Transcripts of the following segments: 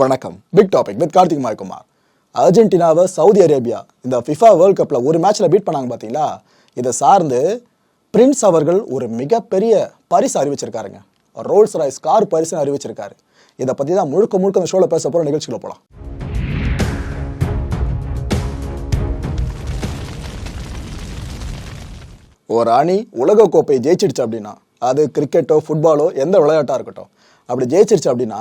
வணக்கம். Big topic with Karthik மாய்குமார் அர்ஜென்டினாவை சவுதி அரேபியா இந்த ஃபிஃபா வேர்ல்ட் கப்பில் ஒரு மேட்ச்சில் பீட் பண்ணாங்க பார்த்தீங்களா இதை சார்ந்து பிரின்ஸ் அவர்கள் ஒரு மிகப்பெரிய பரிசு அறிவிச்சிருக்காருங்க. ரோல்ஸ் ராய்ஸ் கார் பரிசுன்னு அறிவிச்சிருக்காரு. இதை பற்றி தான் முழுக்க முழுக்க அந்த ஷோவில் பேச போகிற நிகழ்ச்சிகளை போகலாம் ஒரு அணி உலகக்கோப்பையை ஜெயிச்சிடுச்சு அப்படின்னா அது கிரிக்கெட்டோ ஃபுட்பாலோ எந்த விளையாட்டாக இருக்கட்டும். அப்படி ஜெயிச்சிருச்சு அப்படின்னா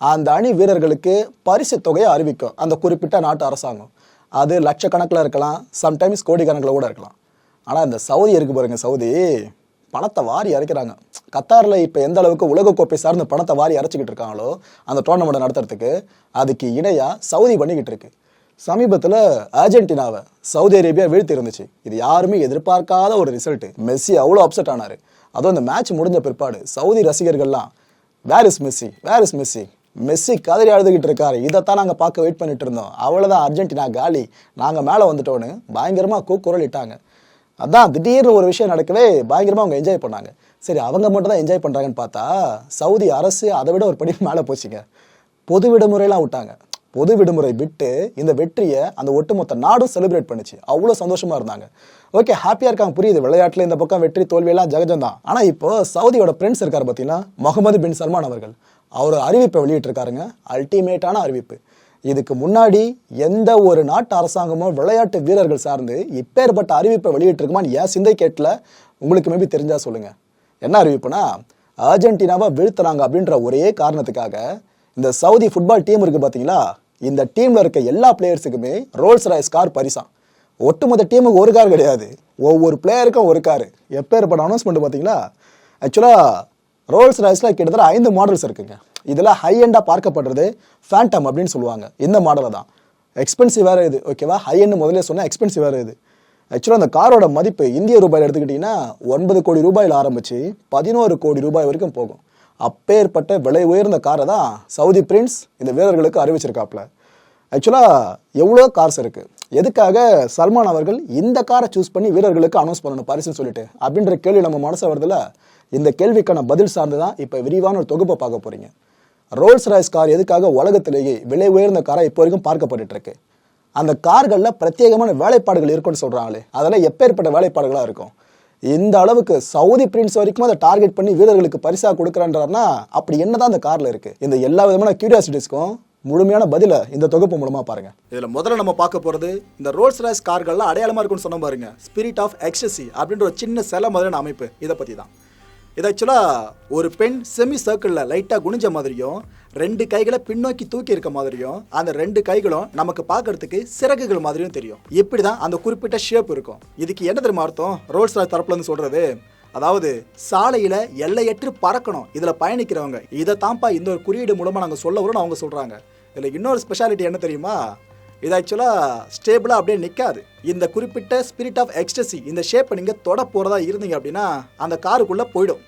அந்த அணி வீரர்களுக்கு பரிசு தொகையை அறிவிக்கும். அந்த குறிப்பிட்ட நாட்டு அரசாங்கம். அது லட்சக்கணக்கில் இருக்கலாம் சம்டைம்ஸ் கோடிக்கணக்கில் கூட இருக்கலாம். ஆனால் இந்த சவுதி இருக்கு பாருங்க சவுதி. பணத்தை வாரி இறைக்கிறாங்க கத்தாரில் இப்போ எந்த அளவுக்கு உலகக்கோப்பை சார்ந்து பணத்தை வாரி இறைச்சிக்கிட்டு இருக்காங்களோ அந்த டோர்னமெண்ட் நடத்துறதுக்கு அதுக்கு இணையாக சவுதி பண்ணிக்கிட்டு இருக்கு. சமீபத்தில் அர்ஜென்டினாவை சவுதி அரேபியா வீழ்த்தி இருந்துச்சு. இது யாருமே எதிர்பார்க்காத ஒரு ரிசல்ட் மெஸ்ஸி அவ்வளோ அப்செட் ஆனார். அதுவும் அந்த மேட்ச் முடிஞ்ச பிற்பாடு Saudi ரசிகர்கள்லாம் where is Messi where is Messi Messi கதறி அழுதுகிட்டு இருக்காரு. இதைத்தான் நாங்கள் பார்க்க வெயிட் பண்ணிட்டு இருந்தோம். அவ்வளோதான் அர்ஜென்டினா காலி. நாங்கள் மேலே வந்துட்டோன்னு பயங்கரமாக கூக்குரல் இட்டாங்க அதான் திடீர்னு ஒரு விஷயம் நடக்கவே பயங்கரமாக அவங்க என்ஜாய் பண்ணாங்க. சரி அவங்க மட்டும் தான் என்ஜாய் பண்ணுறாங்கன்னு பார்த்தா சவுதி அரசு அதை விட ஒரு படி மேலே போச்சுங்க. பொது விடுமுறையெல்லாம் விட்டாங்க. பொது விடுமுறை விட்டு இந்த வெற்றியை அந்த ஒட்டுமொத்த நாடும் செலிப்ரேட் பண்ணுச்சு. அவ்வளோ சந்தோஷமாக இருந்தாங்க. ஓகே ஹாப்பியாக இருக்காங்க. புரியுது. விளையாட்டில் இந்த பக்கம் வெற்றி தோல்வியெல்லாம் ஜகஜம் தான் ஆனால் இப்போ சவுதியோட ஃப்ரெண்ட்ஸ் இருக்கார் பார்த்தீங்கன்னா முகமது பின் சல்மான் அவர்கள். அவர் அறிவிப்பை வெளியிட்டிருக்காருங்க. அல்டிமேட்டான அறிவிப்பு. இதுக்கு முன்னாடி எந்த ஒரு நாட்டு அரசாங்கமும் விளையாட்டு வீரர்கள் சார்ந்து இப்பேற்பட்ட அறிவிப்பை வெளியிட்டிருக்குமான்னு ஏன் சிந்தை கேட்டில் உங்களுக்கு மேபி தெரிஞ்சா சொல்லுங்கள் என்ன அறிவிப்புனா அர்ஜென்டினாவை வீழ்த்துறாங்க அப்படின்ற ஒரே காரணத்துக்காக இந்த சவுதி ஃபுட்பால் டீம் இருக்குது பார்த்தீங்களா இந்த டீமில் இருக்க எல்லா பிளேயர்ஸுக்குமே ரோல்ஸ் ராய்ஸ் கார் பரிசான் ஒட்டுமொத்த டீமுக்கு ஒரு கார் கிடையாது. ஒவ்வொரு பிளேயருக்கும் ஒரு கார் எப்பேற்பட்ட அனௌன்ஸ்மெண்ட் பார்த்தீங்களா ஆக்சுவலாக ரோல்ஸ் ராய்ஸில் கிட்டத்தட்ட ஐந்து மாடல்ஸ் இருக்குங்க. இதில் ஹை எண்டாக பார்க்கப்படுறது ஃபேண்டம் அப்படின்னு சொல்லுவாங்க. இந்த மாடலை தான். எக்ஸ்பென்சிவ் வேறு இது. ஓகேவா ஹை எண்டு முதல்ல சொன்னால் எக்ஸ்பென்சிவ் வேறு இது. ஆக்சுவலாக அந்த காரோட மதிப்பு இந்திய ரூபாயில் எடுத்துக்கிட்டிங்கன்னா ஒன்பது கோடி ரூபாயில் ஆரம்பித்து பதினோரு கோடி ரூபாய் வரைக்கும் போகும். அப்பேற்பட்ட விலை உயர்ந்த காரை தான் சவுதி பிரின்ஸ் இந்த வீரர்களுக்கு அறிவிச்சிருக்காப்ல. ஆக்சுவலாக எவ்வளோ கார்ஸ் இருக்குது எதுக்காக சல்மான் அவர்கள் இந்த காரை சூஸ் பண்ணி வீரர்களுக்கு அனௌன்ஸ் பண்ணணும் பரிசுன்னு சொல்லிட்டு? அப்படின்ற கேள்வி நம்ம மனசு வருதுல இந்த கேள்விக்கான பதில் சார்ந்து தான் இப்போ விரிவான ஒரு தொகுப்பை பார்க்க போகிறீங்க ரோல்ஸ் ராய்ஸ் கார் எதுக்காக உலகத்திலேயே விலை உயர்ந்த காரை இப்போ வரைக்கும் பார்க்கப்பட்டுட்டு இருக்கு அந்த கார்களில் பிரத்யேகமான வேலைப்பாடுகள் இருக்குன்னு சொல்கிறாங்களே அதெல்லாம் எப்பேற்பட்ட வேலைப்பாடுகளாக இருக்கும்? இந்த அளவுக்கு சவுதி பிரின்ஸ் வரைக்கும் அதை டார்கெட் பண்ணி வீரர்களுக்கு பரிசாக கொடுக்குறான்றாருன்னா அப்படி என்னதான் அந்த காரில் இருக்குது இந்த எல்லா விதமான கியூரியாசிட்டிஸ்க்கும் முழுமையான பதில இந்த தொகுப்பு மூலமா பாருங்க. இதுல முதல்ல நம்ம பார்க்க போறது இந்த ரோல்ஸ் ராய்ஸ் கார்கள்லாம் அடையாளமா இருக்கும்னு சொன்ன பாருங்க. ஸ்பிரிட் ஆஃப் எக்ஸசி அப்படின்ற ஒரு சின்ன சில மாதிரியான அமைப்பு. இதை பத்தி தான். இது ஆக்சுவலாக ஒரு பெண் செமி சர்க்கிளில் லைட்டாக குனிஞ்ச மாதிரியும் ரெண்டு கைகளை பின்னோக்கி தூக்கி இருக்க மாதிரியும் அந்த ரெண்டு கைகளும் நமக்கு பார்க்கறதுக்கு சிறகுகள் மாதிரியும் தெரியும். இப்படி தான் அந்த குறிப்பிட்ட ஷேப் இருக்கும். இதுக்கு என்ன தெரியுமா அர்த்தம்? ரோல்ஸ் ராய் தரப்புலேருந்து சொல்கிறது அதாவது சாலையில் எல்லையற்று பறக்கணும். இதில் பயணிக்கிறவங்க. இதை தான்ப்பா இந்த ஒரு குறியீடு மூலமாக நாங்கள் சொல்ல வரோம்னு அவங்க சொல்கிறாங்க இதில் இன்னொரு ஸ்பெஷாலிட்டி என்ன தெரியுமா? இது ஆக்சுவலாக ஸ்டேபிளாக அப்படியே நிற்காது இந்த குறிப்பிட்ட ஸ்பிரிட் ஆஃப் எக்ஸ்டசி இந்த ஷேப்பை நீங்கள் தொட போகிறதா இருந்தீங்க அப்படின்னா அந்த காருக்குள்ளே போயிடும்.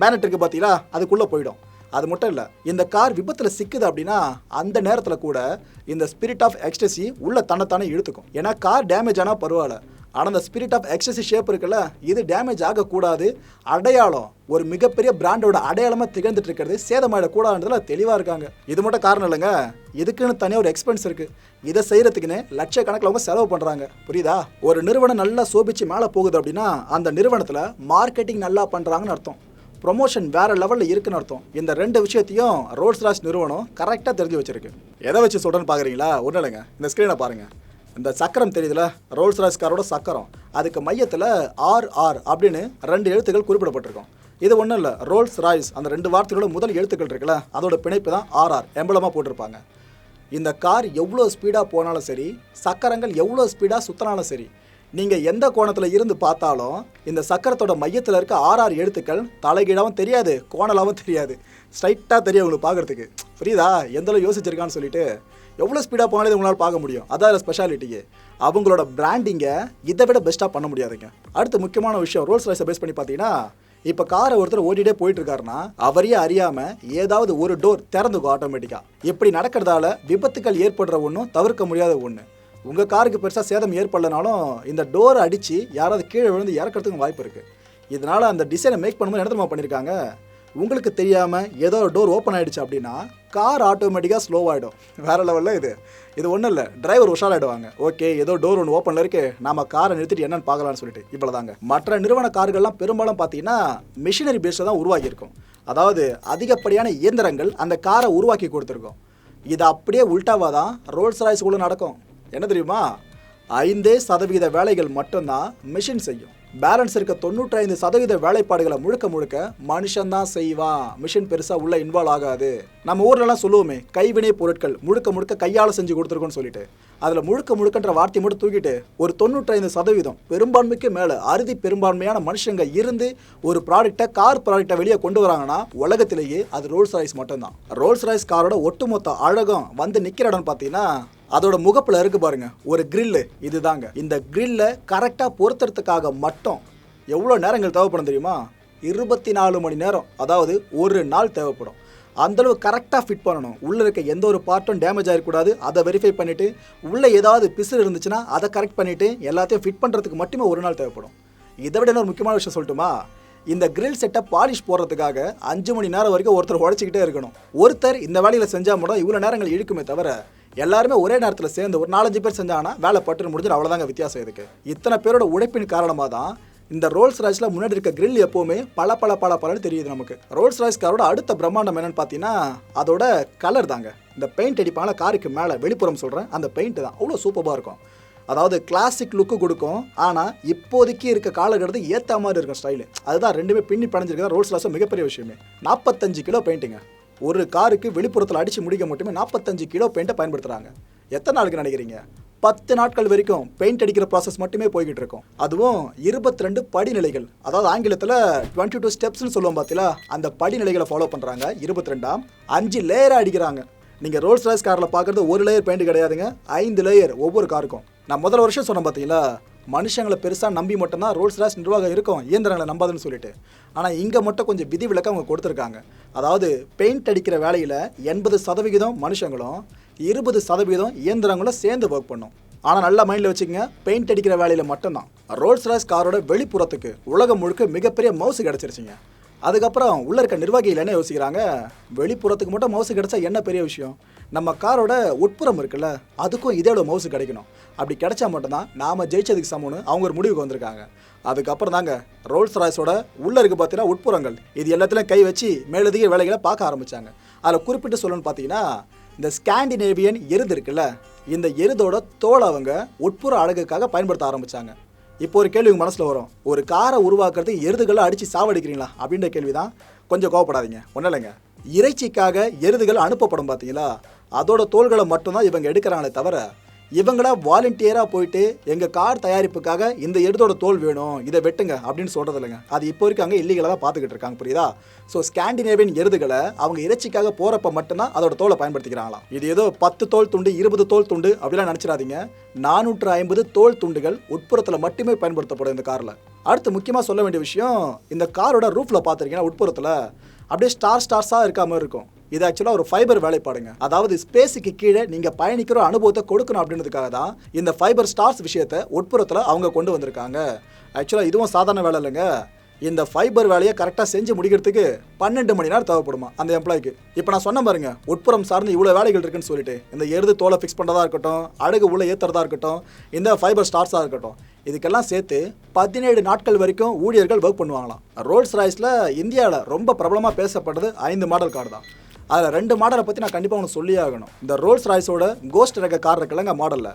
பேனட் இருக்குது பார்த்தீங்களா அதுக்குள்ளே போயிடும். அது மட்டும் இல்லை இந்த கார் விபத்தில் சிக்குது அப்படின்னா அந்த நேரத்தில் கூட இந்த ஸ்பிரிட் ஆஃப் எக்ஸ்டசி உள்ள தன்னைத்தானே இழுத்துக்கும். ஏன்னா கார் டேமேஜ் ஆனால் பரவாயில்ல. ஆனால் அந்த ஸ்பிரிட் ஆஃப் எக்ஸசி ஷேப் இருக்குல்ல இது டேமேஜ் ஆகக்கூடாது. அடையாளம் ஒரு மிகப்பெரிய பிராண்டோட அடையாளமாக திகழ்ந்துட்டு இருக்கிறது சேதமாயிடக்கூடாதுன்றதுல தெளிவாக இருக்காங்க. இது மட்டும் காரணம் இல்லைங்க. இதுக்குன்னு தனியாக ஒரு எக்ஸ்பென்ஸ் இருக்குது இதை செய்கிறதுக்குன்னு லட்சக்கணக்கில் அவங்க செலவு பண்ணுறாங்க புரியுதா? ஒரு நிறுவனம் நல்லா சோபிச்சு மேலே போகுது அப்படின்னா அந்த நிறுவனத்தில் மார்க்கெட்டிங் நல்லா பண்ணுறாங்கன்னு அர்த்தம். ப்ரொமோஷன் வேறு லெவலில் இருக்குன்னு அர்த்தம். இந்த ரெண்டு விஷயத்தையும் ரோல்ஸ் ராய்ஸ் நிறுவனம் கரெக்டாக தெரிஞ்சு வச்சிருக்கு. எதை வச்சு சொல்கிறேன்னு பார்க்குறீங்களா ஒன்றும் இல்லைங்க. இந்த ஸ்க்ரீனை பாருங்கள் இந்த சக்கரம் தெரியுதுல? ரோல்ஸ் ராய்ஸ் காரோட சக்கரம். அதுக்கு மையத்தில் ஆர் ஆர் அப்படின்னு ரெண்டு எழுத்துக்கள் குறிப்பிடப்பட்டிருக்கும். இது ஒன்றும் இல்லை. ரோல்ஸ் ராய்ஸ் அந்த ரெண்டு வார்த்தைகளோட முதல் எழுத்துக்கள் இருக்குல்ல அதோட பிணைப்பு தான் ஆர்ஆர் எம்பளமாக போட்டிருப்பாங்க. இந்த கார் எவ்வளோ ஸ்பீடாக போனாலும் சரி சக்கரங்கள் எவ்வளோ ஸ்பீடாக சுற்றினாலும் சரி நீங்கள் எந்த கோணத்தில் இருந்து பார்த்தாலும் இந்த சக்கரத்தோட மையத்தில் இருக்க ஆர்ஆர் எழுத்துக்கள் தலைகீழாகவும் தெரியாது கோணலாகவும் தெரியாது. ஸ்ட்ரைட்டாக தெரியும் உங்களுக்கு பார்க்குறதுக்கு. புரியுதா? எந்தளவு யோசிச்சிருக்கான்னு சொல்லிட்டு எவ்வளோ ஸ்பீடாக போனாலும் உங்களால் பார்க்க முடியும். அதான் ஸ்பெஷாலிட்டிக்கு அவங்களோட பிராண்டிங்கை இதை விட பெஸ்ட்டாக பண்ண முடியாதுங்க. அடுத்து முக்கியமான விஷயம் ரோல்ஸ் ரைஸை பேஸ் பண்ணி பார்த்தீங்கன்னா இப்போ காரை ஒருத்தர் ஓட்டிகிட்டே போயிட்டு இருக்காருன்னா அவரையே அறியாமல் ஏதாவது ஒரு டோர் திறந்துக்கும் ஆட்டோமேட்டிக்காக இப்படி நடக்கிறதால விபத்துக்கள் ஏற்படுற ஒன்றும் தவிர்க்க முடியாத ஒன்று உங்கள் காருக்கு பெருசாக சேதம் ஏற்படலைனாலும் இந்த டோரை அடித்து யாராவது கீழே விழுந்து இறக்கிறதுக்கும் வாய்ப்பு இருக்குது இதனால் அந்த டிசைனை மேக் பண்ணும்போது என்ன தெரியுமா பண்ணியிருக்காங்க உங்களுக்கு தெரியாமல் ஏதோ டோர் ஓப்பன் ஆகிடுச்சு அப்படின்னா கார் ஆட்டோமேட்டிக்காக ஸ்லோவாகிடும் வேறு லெவலில் இது. இது ஒன்றும் இல்லை. டிரைவர் உஷாராயிடுவாங்க. ஓகே ஏதோ டோர் ஒன்று ஓப்பனில் இருக்கு. நாம காரை நிறுத்திட்டு என்னன்னு பார்க்கலாம்னு சொல்லிட்டு. இவ்வளோதாங்க மற்ற நிறுவன கார்கள்லாம் பெரும்பாலும் பார்த்தீங்கன்னா மிஷினரி பேஸில் தான் உருவாகியிருக்கும். அதாவது அதிகப்படியான இயந்திரங்கள் அந்த காரை உருவாக்கி கொடுத்துருக்கோம். இது அப்படியே உல்டாவாக தான் ரோல்ஸ் ராய்ஸ்குள்ளே நடக்கும். என்ன தெரியுமா? ஐந்தே சதவீத வேலைகள் மட்டும்தான் மிஷின் செய்யும். பேலன்ஸ் இருக்க தொண்ணூற்றி ஐந்து சதவீத வேலைப்பாடுகளை முழுக்க முழுக்க மனுஷன்தான் செய்வான். மிஷின் பெருசாக உள்ள இன்வால்வ் ஆகாது. நம்ம ஊர்லலாம் சொல்லுவோமே கைவினை பொருட்கள் முழுக்க முழுக்க கையால் செஞ்சு கொடுத்துருக்கோன்னு சொல்லிட்டு. அதில் முழுக்க முழுக்கன்ற வார்த்தையை மட்டும் தூக்கிட்டு ஒரு தொண்ணூற்றி ஐந்து சதவீதம் பெரும்பான்மைக்கு மேலே அறுதி பெரும்பான்மையான மனுஷங்க இருந்து ஒரு ப்ராடக்ட்டை கார் ப்ராடக்ட்டை வெளியே கொண்டு வராங்கன்னா உலகத்திலேயே அது ரோல்ஸ் ராய்ஸ் மட்டும்தான். ரோல்ஸ் ராய்ஸ் காரோட ஒட்டுமொத்த அழகம் வந்து நிற்கிற இடம் பார்த்தீங்கன்னா அதோட முகப்பில் இருக்கு பாருங்க ஒரு கிரில்லு இதுதாங்க. இந்த கிரில்ல கரெக்டாக பொருத்துறதுக்காக மட்டும் எவ்வளோ நேரங்கள் தேவைப்படும் தெரியுமா? இருபத்தி நாலு மணி நேரம் அதாவது ஒரு நாள் தேவைப்படும். அந்தளவு கரெக்டாக ஃபிட் பண்ணணும். உள்ளே இருக்க எந்த ஒரு பார்ட்டும் டேமேஜ் ஆகிடக்கூடாது அதை வெரிஃபை பண்ணிவிட்டு உள்ளே ஏதாவது பிசுறு இருந்துச்சுன்னா அதை கரெக்ட் பண்ணிவிட்டு எல்லாத்தையும் ஃபிட் பண்ணுறதுக்கு மட்டுமே ஒரு நாள் தேவைப்படும். இதை விட இன்னொரு முக்கியமான விஷயம் சொல்லட்டுமா? இந்த கிரில் செட்டை பாலிஷ் போடுறதுக்காக அஞ்சு மணி நேரம் வரைக்கும் ஒருத்தர் உழைச்சிக்கிட்டே இருக்கணும். ஒருத்தர் இந்த வேலையில் செஞ்சால் மட்டும் இவ்வளோ நேரங்கள் இழுக்குமே தவிர எல்லாருமே ஒரே நேரத்தில் சேர்ந்து ஒரு நாலஞ்சு பேர் செஞ்சாங்கன்னா வேலை பட்டுன்னு முடிஞ்சு அவ்வளோதாங்க வித்தியாசம் இருக்குது இத்தனை பேரோட உழைப்பின் காரணமாக தான் இந்த ரோல்ஸ் ராய்ஸில் முன்னாடி இருக்க கிரில் எப்போவுமே பல பல பல பலன்னு தெரியுது நமக்கு. ரோல்ஸ் ராய்ஸ் காரோட அடுத்த பிரம்மாண்டம் என்னன்னு பார்த்தீங்கன்னா அதோட கலர் தாங்க. இந்த பெயிண்ட் அடிப்பாங்களா காருக்கு மேலே வெளிப்புறம் சொல்கிறேன் அந்த பெயிண்ட் தான். அவ்வளோ சூப்பராக இருக்கும். அதாவது கிளாசிக் லுக்கு கொடுக்கும். ஆனால் இப்போதைக்கு இருக்க காலகட்டத்துக்கு ஏற்ற மாதிரி இருக்கும் ஸ்டைலு அதுதான் ரெண்டுமே பின்னி படைஞ்சிருக்கா ரோல்ஸ் ராய்ஸும் மிகப்பெரிய விஷயமே. நாற்பத்தஞ்சு கிலோ பெயிண்ட்டுங்க ஒரு காருக்கு வெளிப்புறத்தில் அடித்து முடிக்க மட்டுமே நாற்பத்தஞ்சு கிலோ பெயிண்ட்டை பயன்படுத்துகிறாங்க எத்தனை நாளுக்கு நினைக்கிறீங்க? பத்து நாட்கள் வரைக்கும் பெயிண்ட் அடிக்கிற ப்ராசஸ் மட்டுமே போய்கிட்டு இருக்கும். அதுவும் இருபத்தி ரெண்டு படிநிலைகள். அதாவது ஆங்கிலத்தில் டுவெண்ட்டி டூ ஸ்டெப்ஸ்னு சொல்லுவோம் பார்த்தீங்களா அந்த படிநிலைகளை ஃபாலோ பண்ணுறாங்க இருபத்தி ரெண்டாம் அஞ்சு லேயராக அடிக்கிறாங்க. நீங்கள் ரோல்ஸ் ராய்ஸ் காரில் பார்க்குறது ஒரு லேயர் பெயிண்ட் கிடையாதுங்க. ஐந்து லேயர் ஒவ்வொரு காருக்கும். நான் முதல் வருஷம் சொன்னேன் பார்த்தீங்களா மனுஷங்களை பெருசாக நம்பி மட்டும்தான் ரோல்ஸ் ராய்ஸ் நிர்வாகம் இருக்கும். இயந்திரங்களை நம்பாதுன்னு சொல்லிட்டு. ஆனால் இங்கே மட்டும் கொஞ்சம் விதி விலக்கு அவங்க கொடுத்துருக்காங்க. அதாவது பெயிண்ட் அடிக்கிற வேலையில் எண்பது சதவிகிதம் மனுஷங்களும் இருபது சதவீதம் இயந்திரங்களும் சேர்ந்து ஒர்க் பண்ணும். ஆனால் நல்லா மைண்டில் வச்சுக்கங்க பெயிண்ட் அடிக்கிற வேலையில் மட்டும்தான். ரோல்ஸ் ராய்ஸ் காரோட வெளிப்புறத்துக்கு உலகம் முழுக்க மிகப்பெரிய மவுசு கிடச்சிருச்சிங்க. அதுக்கப்புறம் உள்ள இருக்க நிர்வாகிகள் என்ன யோசிக்கிறாங்க? வெளிப்புறத்துக்கு மட்டும் மவுசு கிடைச்சா என்ன பெரிய விஷயம்? நம்ம காரோட உட்புறம் இருக்குல்ல அதுக்கும் இதோட மவுசு கிடைக்கணும். அப்படி கிடைச்சா மட்டும்தான் நாம ஜெயிச்சதுக்கு சமம்னு அவங்க ஒரு முடிவுக்கு வந்திருக்காங்க. அதுக்கப்புறம் தாங்க ரோல்ஸ் ராய்ஸோட உள்ள இருக்கு பார்த்தீங்கன்னா உட்புறங்கள். இது எல்லாத்துலையும் கை வச்சு மேலதிக வேலைகளை பார்க்க ஆரம்பித்தாங்க அதில் குறிப்பிட்டு சொல்லணும்னு பார்த்தீங்கன்னா இந்த ஸ்காண்டினேவியன் எருது இருக்குல்ல இந்த எருதோட தோல் அவங்க உட்புற அழகுக்காக பயன்படுத்த ஆரம்பித்தாங்க இப்போ ஒரு கேள்வி உங்கள் மனசில் வரும் ஒரு காரை உருவாக்குறதுக்கு எருதுகளை அடித்து சாவடிக்கிறீங்களா? அப்படின்ற கேள்வி தான் கொஞ்சம் கோவப்படாதீங்க. ஒன்றும் இல்லைங்க. இறைச்சிக்காக எருதுகள் அனுப்பப்படும் பார்த்தீங்களா அதோட தோள்களை மட்டும்தான் இவங்க எடுக்கிறாங்களே தவிர இவங்களா வாலண்டியராக போயிட்டு எங்கள் கார் தயாரிப்புக்காக இந்த எடுத்தோட தோல் வேணும் இதை வெட்டுங்க அப்படின்னு சொல்கிறது இல்லைங்க அது இப்போ வரைக்கும் அங்கே இல்லீகலாக தான் பார்த்துக்கிட்டு இருக்காங்க புரியுதா? ஸோ ஸ்காண்டினேவியன் எருதுகளை அவங்க இறைச்சிக்காக போகிறப்ப மட்டும்தான் அதோட தோலை பயன்படுத்திக்கிறாங்களாம். இது ஏதோ பத்து தோல் துண்டு இருபது தோல் துண்டு அப்படிலாம் நினச்சிடாதீங்க. நானூற்று ஐம்பது தோல் துண்டுகள் உட்புறத்தில் மட்டுமே பயன்படுத்தப்படும் இந்த காரில் அடுத்து முக்கியமாக சொல்ல வேண்டிய விஷயம் இந்த காரோட ரூஃபில் பார்த்துருக்கீங்கன்னா உட்புறத்தில்? அப்படியே ஸ்டார் ஸ்டார்ஸாக இருக்க மாதிரி இருக்கும். இது ஆக்சுவலாக ஒரு ஃபைபர் வேலைப்பாடுங்க. அதாவது ஸ்பேஸுக்கு கீழே நீங்கள் பயணிக்கிற அனுபவத்தை கொடுக்கணும் அப்படின்றதுக்காக தான் இந்த ஃபைபர் ஸ்டார்ஸ் விஷயத்தை உட்புறத்தில் அவங்க கொண்டு வந்திருக்காங்க. ஆக்சுவலாக இதுவும் சாதாரண வேலை இல்லைங்க. இந்த ஃபைபர் வேலையை கரெக்டாக செஞ்சு முடிக்கிறதுக்கு பன்னெண்டு மணி நேரம் தேவைப்படுமா அந்த எம்ப்ளாய்க்கு இப்போ நான் சொன்ன பாருங்க உட்புறம் சார்ந்து இவ்வளோ வேலைகள் இருக்குன்னு சொல்லிட்டு இந்த எருது தோலை ஃபிக்ஸ் பண்ணுறதா இருக்கட்டும் அழகு உள்ள ஏற்றுறதா இருக்கட்டும் இந்த ஃபைபர் ஸ்டார்ஸாக இருக்கட்டும் இதுக்கெல்லாம் சேர்த்து பதினேழு நாட்கள் வரைக்கும் ஊழியர்கள் ஒர்க் பண்ணுவாங்களாம். ரோல்ஸ் ராய்ஸில் இந்தியாவில் ரொம்ப பிரபலமாக பேசப்படுறது ஐந்து மாடல் கார் தான். அதில் ரெண்டு மாடலை பற்றி நான் கண்டிப்பாக உனக்கு சொல்லி ஆகணும். இந்த ரோல்ஸ் ராய்ஸோட கோஸ்ட் ரக கார் இருக்குல்லங்க மாடலில்.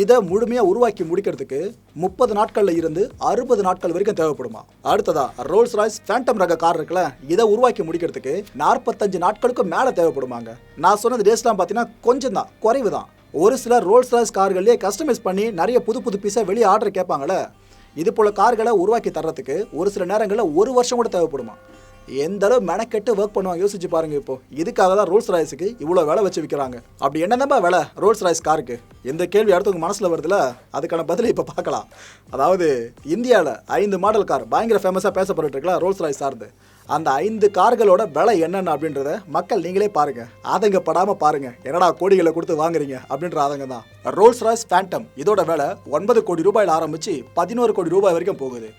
இதை முழுமையாக உருவாக்கி முடிக்கிறதுக்கு முப்பது நாட்களில் இருந்து அறுபது நாட்கள் வரைக்கும் தேவைப்படுமா? அடுத்ததா ரோல்ஸ் ராய்ஸ் ஃபேண்டம் ரக கார் இருக்குல்ல இதை உருவாக்கி முடிக்கிறதுக்கு நாற்பத்தஞ்சு நாட்களுக்கு மேலே தேவைப்படுமாங்க? நான் சொன்னது டேஸ்லாம் பார்த்தீங்கன்னா கொஞ்சம் தான் குறைவு தான் ஒரு சில ரோல்ஸ் ராய்ஸ் கார்கள்லேயே கஸ்டமைஸ் பண்ணி நிறைய புது புது பீஸை வெளியே ஆர்டர் கேட்பாங்களே இது போல் கார்களை உருவாக்கி தர்றதுக்கு ஒரு சில நேரங்களில் ஒரு வருஷம் கூட தேவைப்படுமா? எந்த அளவு மெனக்கெட்டு ஒர்க் பண்ணுவாங்க யோசிச்சு பாருங்க இப்போ. இதுக்காக தான் ரோல்ஸ் ராய்ஸுக்கு இவ்வளோ வேலை வச்சு விற்கிறாங்க அப்படி என்னதான்பா வேலை? ரோல்ஸ் ராய்ஸ் காருக்கு எந்த கேள்வி அடுத்தவங்க மனசில் வருதுல? அதுக்கான பதிலை இப்போ பார்க்கலாம். அதாவது இந்தியாவில் ஐந்து மாடல் கார் பயங்கர ஃபேமஸாக பேசப்பட்டு இருக்கலாம் ரோல்ஸ் ராய்ஸ் சார்ந்து. அந்த ஐந்து கார்களோட விலை என்னென்ன அப்படின்றத மக்கள் நீங்களே பாருங்க. ஆதங்கப்படாமல் பாருங்க. என்னடா கோடிகளை கொடுத்து வாங்குறீங்க அப்படின்ற ஆதங்கம் தான். ரோல்ஸ் ராய்ஸ் ஃபேண்டம் இதோட விலை ஒன்பது கோடி ரூபாயில் ஆரம்பிச்சு பதினோரு கோடி ரூபாய் வரைக்கும் போகுது.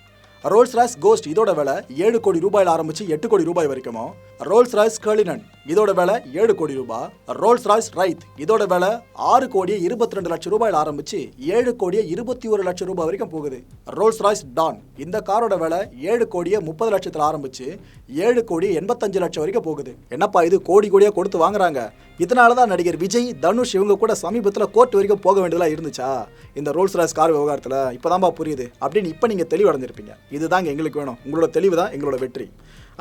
ரோல்ஸ் ராய்ஸ் கோஸ்ட் இதோட விலை ஏழு கோடி ரூபாயில ஆரம்பிச்சு எட்டு கோடி ரூபாய் வரைக்கும்? ரோல்ஸ் ராய்ஸ் கர்லினன் இதோட விலை ஏழு கோடி ரூபாய் ரோல்ஸ் ராய்ஸ் ரைத் இதோட விலை ஆறு கோடியே இருபத்தி ரெண்டு லட்சம் ரூபாயில ஆரம்பிச்சு ஏழு கோடியே இருபத்தி ஒரு லட்சம் ரூபாய் வரைக்கும் போகுது. ரோல்ஸ் ராய்ஸ் டான் இந்த காரோட விலை ஏழு கோடியே முப்பது லட்சத்தில் ஆரம்பிச்சு ஏழு கோடி எண்பத்தஞ்சு லட்சம் வரைக்கும் போகுது. என்னப்பா இது கோடி கோடியாக கொடுத்து வாங்குறாங்க. இதனால தான் நடிகர் விஜய் தனுஷ் இவங்க கூட சமீபத்தில் கோர்ட் வரைக்கும் போக வேண்டியதெல்லாம் இருந்துச்சா? இந்த ரோல்ஸ் ராய்ஸ் கார் விவகாரத்தில் இப்போதான்பா புரியுது அப்படின்னு இப்போ நீங்கள் தெளிவடைஞ்சிருப்பீங்க. இதுதாங்க எங்களுக்கு வேணும். உங்களோட தெளிவு தான் எங்களோட வெற்றி.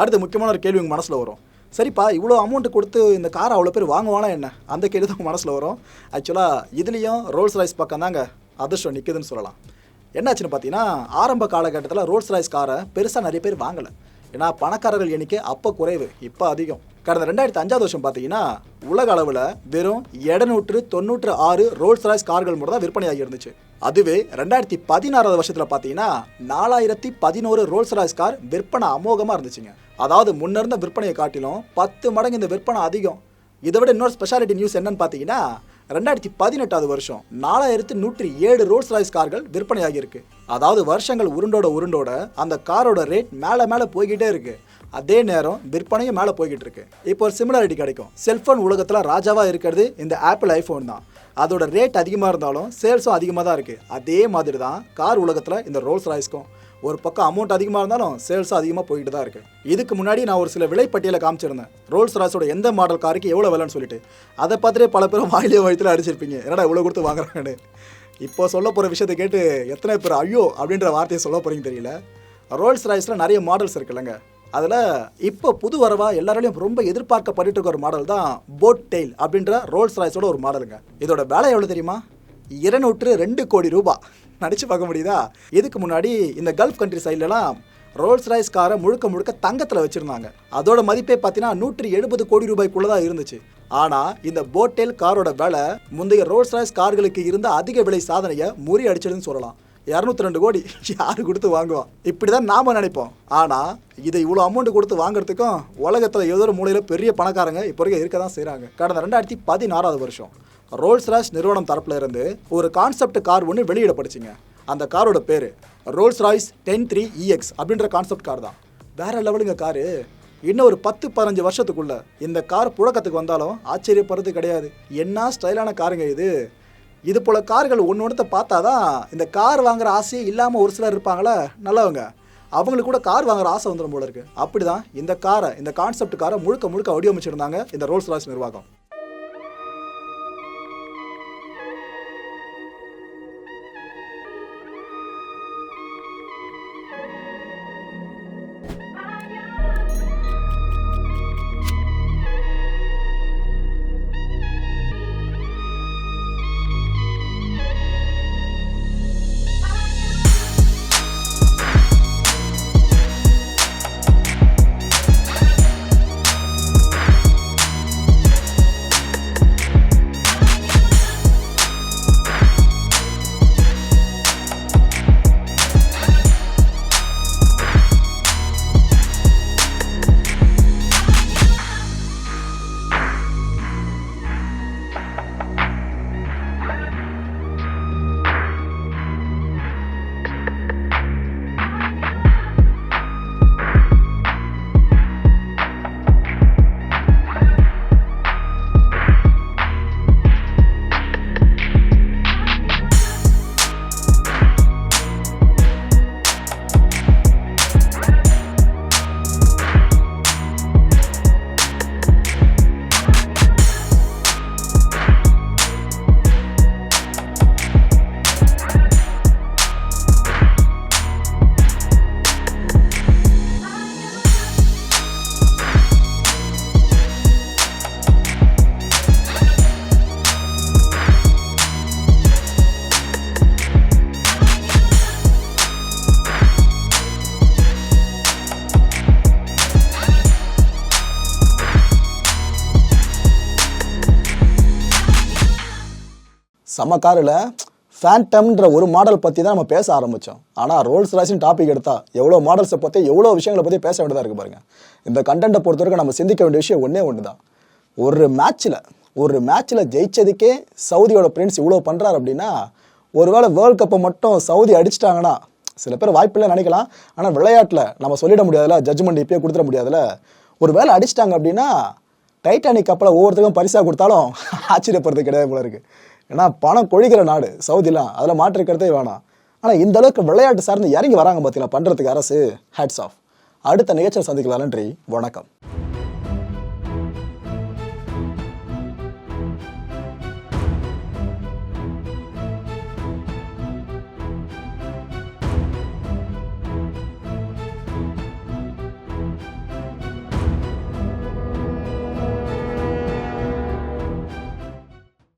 அடுத்து முக்கியமான ஒரு கேள்வி உங்கள் மனசில் வரும். சரிப்பா இவ்வளோ அமௌண்ட்டு கொடுத்து இந்த காரை அவ்வளோ பேர் வாங்குவானா என்ன? அந்த கேள்வி தான் மனசில் வரும். ஆக்சுவலாக இதுலேயும் ரோல்ஸ் ராய்ஸ் பக்கம் தாங்க அதிர்ஷ்டம் நிற்குதுன்னு சொல்லலாம். என்னாச்சுன்னு பார்த்தீங்கன்னா ஆரம்ப காலகட்டத்தில் ரோல்ஸ் ராய்ஸ் காரை பெருசாக நிறைய பேர் வாங்கலை. ஏன்னா பணக்காரர்கள் எண்ணிக்கை அப்போ குறைவு இப்போ அதிகம். கடந்த ரெண்டாயிரத்தி அஞ்சாவது வருஷம் பார்த்தீங்கன்னா உலக அளவில் வெறும் இடநூற்று தொண்ணூற்று ஆறு ரோல்ஸ் ராய்ஸ் கார்கள் மட்டும் தான் விற்பனையாகி இருந்துச்சு. அதுவே ரெண்டாயிரத்தி பதினாறாவது வருஷத்தில் பார்த்தீங்கன்னா நாலாயிரத்தி பதினோரு ரோல்ஸ் ராய்ஸ் கார் விற்பனை அமோகமாக இருந்துச்சுங்க. அதாவது முன்னிருந்த விற்பனையை காட்டிலும் பத்து மடங்கு இந்த விற்பனை அதிகம். இதை விட இன்னொரு ஸ்பெஷாலிட்டி நியூஸ் என்னன்னு பார்த்தீங்கன்னா ரெண்டாயிரத்தி பதினெட்டாவது வருஷம் நாலாயிரத்து நூற்றி ஏழு ரோல்ஸ் ராய்ஸ் கார்கள் விற்பனையாகி இருக்கு. அதாவது வருஷங்கள் உருண்டோட உருண்டோட அந்த காரோட ரேட் மேலே மேலே போய்கிட்டே இருக்குது அதே நேரம் விற்பனையும் மேலே போய்கிட்டு இருக்கு. இப்போ ஒரு சிமிலாரிட்டி கிடைக்கும். செல்ஃபோன் உலகத்தில் ராஜாவாக இருக்கிறது இந்த ஆப்பிள் ஐஃபோன் தான். அதோட ரேட் அதிகமாக இருந்தாலும் சேல்ஸும் அதிகமாக தான் இருக்குது அதே மாதிரி தான் கார் உலகத்தில் இந்த ரோல்ஸ் ராய்ஸ்க்கும் ஒரு பக்கம் அமௌண்ட் அதிகமாக இருந்தாலும் சேல்ஸும் அதிகமாக போயிட்டு தான் இருக்குது இதுக்கு முன்னாடி நான் ஒரு சில விலைப்பட்டியலை காமிச்சிருந்தேன். ரோல்ஸ் ராய்ஸோட எந்த மாடல் காருக்கு எவ்வளோ விலைன்னு சொல்லிட்டு. அதை பார்த்துட்டே பல பேரும் வாயிலே வயிற்றுல அடிச்சிருப்பீங்க. என்னடா இவ்வளோ கொடுத்து வாங்குறாங்கன்னு. இப்போ சொல்ல போகிற விஷயத்தை கேட்டு எத்தனை பேர் ஐயோ அப்படின்ற வார்த்தையை சொல்ல போகிறீங்க தெரியல. ரோல்ஸ் ராய்ஸில் நிறைய மாடல்ஸ் இருக்குல்லங்க. அதில் இப்போ புது வரவா எல்லாராலையும் ரொம்ப எதிர்பார்க்கப்பட்டு இருக்க ஒரு மாடல் தான் போட் டெயில் அப்படின்ற ரோல்ஸ் ராய்ஸோட ஒரு மாடலுங்க இதோட வேலை எவ்வளோ தெரியுமா? இருநூற்று ரெண்டு கோடி ரூபாய் நினச்சி பார்க்க முடியுதா? இதுக்கு முன்னாடி இந்த கல்ஃப் கண்ட்ரி சைட்லலாம் ரோல்ஸ் ராய்ஸ் காரை முழுக்க முழுக்க தங்கத்தில் வச்சுருந்தாங்க. அதோட மதிப்பே பார்த்தீங்கன்னா நூற்றி எழுபது கோடி ரூபாய்க்குள்ளே தான் இருந்துச்சு. ஆனால் இந்த போட்டேல் காரோட விலை முந்தைய ரோல்ஸ் ராய்ஸ் கார்களுக்கு இருந்த அதிக விலை சாதனையை முறியடிச்சதுன்னு சொல்லலாம். இரநூத்தி ரெண்டு கோடி. யார் கொடுத்து வாங்குவான் இப்படி தான் நாம் நினைப்போம். ஆனால் இதை இவ்வளோ அமௌண்ட் கொடுத்து வாங்குறதுக்கும் உலகத்தில் ஏதோ ஒரு மூலையில் பெரிய பணக்காரங்க இப்போ வரைக்கும் இருக்க தான் செய்கிறாங்க கடந்த ரெண்டாயிரத்தி பதினாறாவது வருஷம் ரோல்ஸ் ராய்ஸ் நிறுவனம் தரப்பில் இருந்து ஒரு கான்செப்ட் கார் ஒன்று வெளியிடப்படுச்சுங்க அந்த காரோட பேர் Rolls Royce ten three EX அப்படின்ற கான்செப்ட் கார் தான். வேற லெவலுங்க காரு இன்னும் ஒரு பத்து பதினஞ்சு வருஷத்துக்குள்ள இந்த கார் புழக்கத்துக்கு வந்தாலும் ஆச்சரியப்படுறது கிடையாது. என்ன ஸ்டைலான காருங்க இது? இது போல் கார்கள் ஒன்று ஒன்றத்தை பார்த்தா தான் இந்த கார் வாங்குற ஆசையே இல்லாமல் ஒரு சிலர் இருப்பாங்களே நல்லவங்க. அவங்களுக்கு கூட கார் வாங்குற ஆசை வந்துடும் போல இருக்கு. அப்படிதான் இந்த காரை இந்த கான்செப்ட் காரை முழுக்க முழுக்க வடிவமைச்சிருந்தாங்க இந்த ரோல்ஸ் ராய்ஸ் நிர்வாகம். செம காரில் ஃபேண்டம்ன்ற ஒரு மாடல் பற்றி தான் நம்ம பேச ஆரம்பித்தோம் ஆனால் ரோல்ஸ் ராய்ஸ்னு டாபிக் எடுத்தால் எவ்வளோ மாடல்ஸை பற்றி எவ்வளோ விஷயங்களை பற்றி பேச வேண்டியதாக இருக்குது பாருங்கள் இந்த கண்டென்ட்டை பொறுத்த வரைக்கும் நம்ம சிந்திக்க வேண்டிய விஷயம் ஒன்றே ஒன்று தான் ஒரு மேட்ச்சில் ஒரு மேட்ச்சில் ஜெயிச்சதுக்கே சவுதியோட பிரின்ஸ் இவ்வளோ பண்ணுறாரு அப்படின்னா ஒருவேளை வேர்ல்ட் கப்பை மட்டும் சவுதி அடிச்சிட்டாங்கன்னா சில பேர் வாய்ப்பில்லை நினைக்கலாம். ஆனால் விளையாட்டில் நம்ம சொல்லிட முடியாதுல ஜட்ஜ்மெண்ட் இப்பயே கொடுத்துட முடியாதுல. ஒரு வேளை அடிச்சிட்டாங்க அப்படின்னா டைட்டானிக் கப்பலை ஒவ்வொருத்தருக்கும் பரிசாக கொடுத்தாலும் ஆச்சரியப்படுறது கிடையாது போல இருக்குது ஏன்னா பணம் கொழிக்கிற நாடு சவுதிலாம். அதில் மாற்றிருக்கிறதே வேணாம். ஆனால் இந்த அளவுக்கு விளையாட்டு சார்ந்து இறங்கி வராங்க பார்த்தீங்களா பண்ணுறதுக்கு அரசு. ஹேட்ஸ் ஆஃப் அடுத்த நிகழ்ச்சியில் சந்திக்கலாம். நன்றி. வணக்கம்.